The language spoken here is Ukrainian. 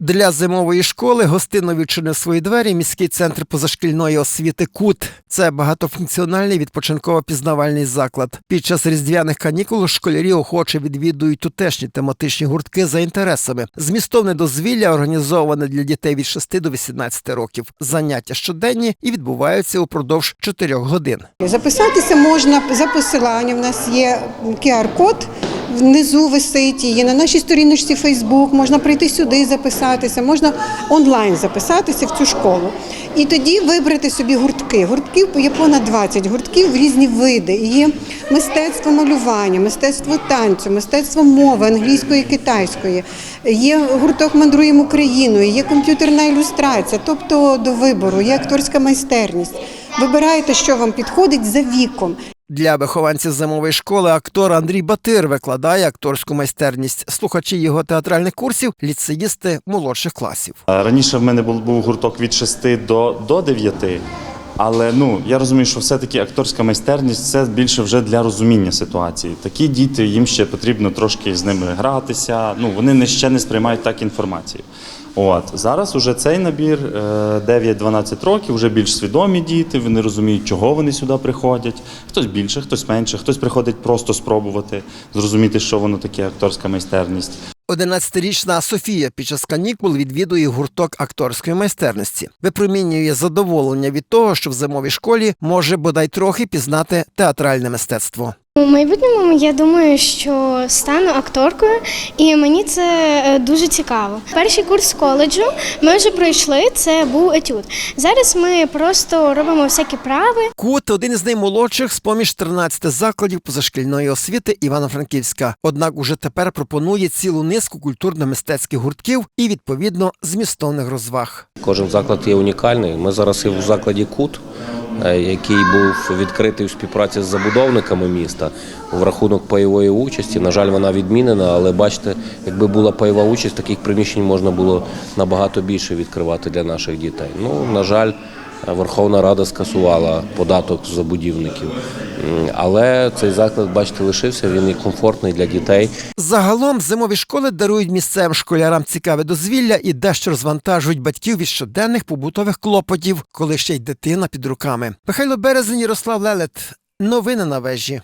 Для зимової школи гостинно відчинив свої двері міський центр позашкільної освіти КУТ. Це багатофункціональний відпочинково-пізнавальний заклад. Під час різдвяних канікул школярі охоче відвідують тутешні тематичні гуртки за інтересами. Змістовне дозвілля організоване для дітей від 6 до 18 років. Заняття щоденні і відбуваються упродовж 4 годин. Записатися можна за посиланням. У нас є QR-код. Внизу висить є на нашій сторіночці Facebook, можна прийти сюди записатися, можна онлайн записатися в цю школу. І тоді вибрати собі гуртки. Гуртків є понад 20 гуртків в різні види. Є мистецтво малювання, мистецтво танцю, мистецтво мови англійської, китайської. Є гурток мандруємо Україною, є комп'ютерна ілюстрація, тобто до вибору, є акторська майстерність. Вибираєте, що вам підходить за віком. Для вихованців зимової школи актор Андрій Батир викладає акторську майстерність. Слухачі його театральних курсів ліцеїсти молодших класів. Раніше в мене був, гурток від 6 до, до 9, але ну я розумію, що все-таки акторська майстерність це більше вже для розуміння ситуації. Такі діти їм ще потрібно трошки з ними гратися. Ну вони не ще не сприймають так інформацію. От зараз уже цей набір е, 9-12 років, вже більш свідомі діти. Вони розуміють, чого вони сюди приходять. Хтось більше, хтось менше, хтось приходить просто спробувати зрозуміти, що воно таке акторська майстерність. 11-річна Софія під час канікул відвідує гурток акторської майстерності, випромінює задоволення від того, що в зимовій школі може бодай трохи пізнати театральне мистецтво. У майбутньому я думаю, що стану акторкою, і мені це е, дуже цікаво. Перший курс коледжу ми вже пройшли. Це був етюд. Зараз ми просто робимо всякі прави. Кут один із наймолодших з поміж 13 закладів позашкільної освіти Івано-Франківська. Однак уже тепер пропонує цілу низку культурно-мистецьких гуртків і відповідно змістовних розваг. Кожен заклад є унікальний. Ми зараз є в закладі Кут, який був відкритий у співпраці з забудовниками міста в рахунок пайової участі. На жаль, вона відмінена, але бачите, якби була пайова участь, таких приміщень можна було набагато більше відкривати для наших дітей. Ну, на жаль, Верховна Рада скасувала податок з забудівників. Але цей заклад, бачите, лишився. Він і комфортний для дітей. Загалом зимові школи дарують місцевим школярам цікаве дозвілля і дещо розвантажують батьків від щоденних побутових клопотів, коли ще й дитина під руками. Михайло Березень, Ярослав Лелет. Новини на вежі.